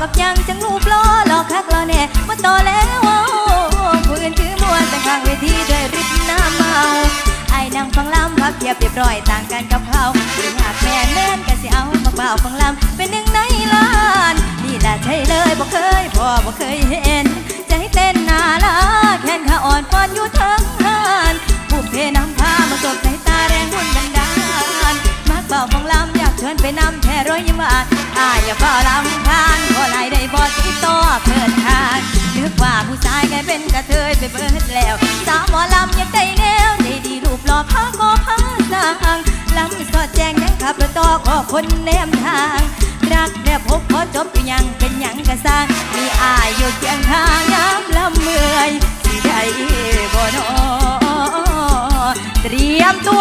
กับยังจังรูปล้อหลอกคักล้อแน่มาต่อแล้วเอาผู้อื่นถือมวนแต่ข้างเวทีด้วยริบน้ำเมาไอ้นางฟังลำพับเทียบเรียบร้อยต่างกันกับเขาหรือหากแม่นแม่นก็สิเอามาเปล่าฟังลำเป็นหนึ่งในล้านนี่แหละใช่เลยบ่เคยพ่อบ่เคยเห็นใจเต้นนาลาแขนขาอ่อนปอนอยู่ทั้งหานผู้เพนำพามาสบในตาแรงหุ่นบันดาลมักเบาฟังลำอยากเชวนไปนำแท่รอยยิ้มหวานอ้ายอย่าเฝ้าลำ บ่ติดต่อเพื่อนทานนึกว่าผู้ชายกลายเป็นกระเทยไปเบิดแล้ว สาวหมอลำอยากได้แนวใจดีรูปหล่อพาก็พาสร้างลำสอดแจงยังขับรถต่อขอคนแนมทาง รักแน่พบพอจบอยู่ยังเป็นยังกระสร้างมีอายอยู่เคียงข้างยามลำเมื่อยสิได้บ่นอเตรียมตัว